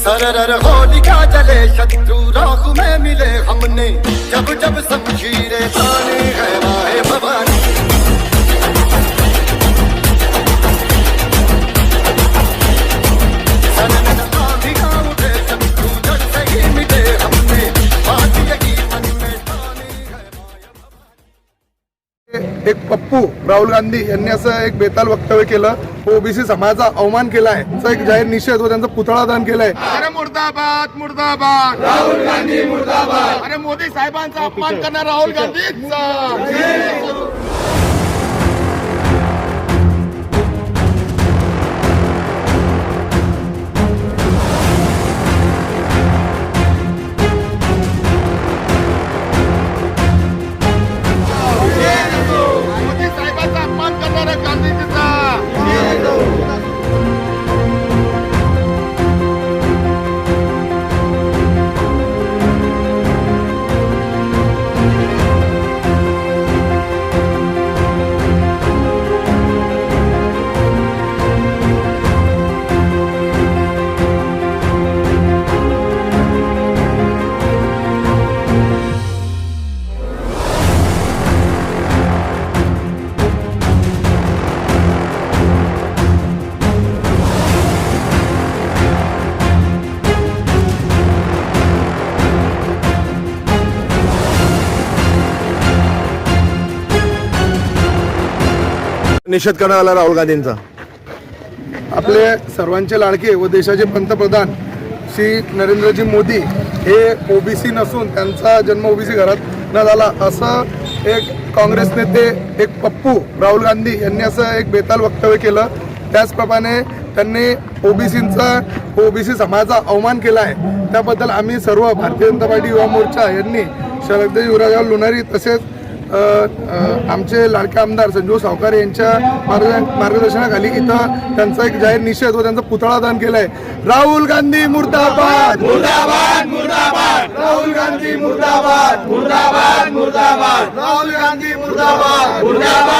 सरर होलिका जले शत्रु राख में मिले हमने। जब जब शमशीरें ताने है भवानी। एक पप्पू राहुल गांधी यांनी असं एक बेताल वक्तव्य केलं. ओबीसी समाजाचा अवमान केला आहे. असा एक जाहीर निषेध व त्यांचा पुतळा दान केलाय. अरे मुर्दाबाद मुर्दाबाद. राहुल गांधी मुर्दाबाद. अरे मोदी साहेबांचा अपमान करणार राहुल गांधीचा. निषेध करण्यात आला राहुल गांधींचा. आपले सर्वांचे लाडके व देशाचे पंतप्रधान श्री नरेंद्रजी मोदी हे ओबीसी नसून त्यांचा जन्म ओबीसी घरात न झाला असं एक काँग्रेस नेते एक पप्पू राहुल गांधी यांनी असं एक बेताल वक्तव्य केलं. त्याचप्रमाणे त्यांनी ओबीसींचा ओबीसी समाजाचा अवमान केला आहे. त्याबद्दल आम्ही सर्व भारतीय जनता पार्टी युवा मोर्चा यांनी शरद युवराजराव लोणारी तसेच आमचे लाडके आमदार संजीव सावकार यांच्या मार्ग- मार्गदर्शनाखाली इथं त्यांचा एक जाहीर निषेध व त्यांचा पुतळा दान केलाय. राहुल गांधी मुर्दाबाद. मुर्दाबाद मुर्दाबाद. राहुल गांधी मुर्दाबाद. मुर्दाबाद मुर्दाबाद. राहुल गांधी मुर्दाबाद. मुर्दाबाद.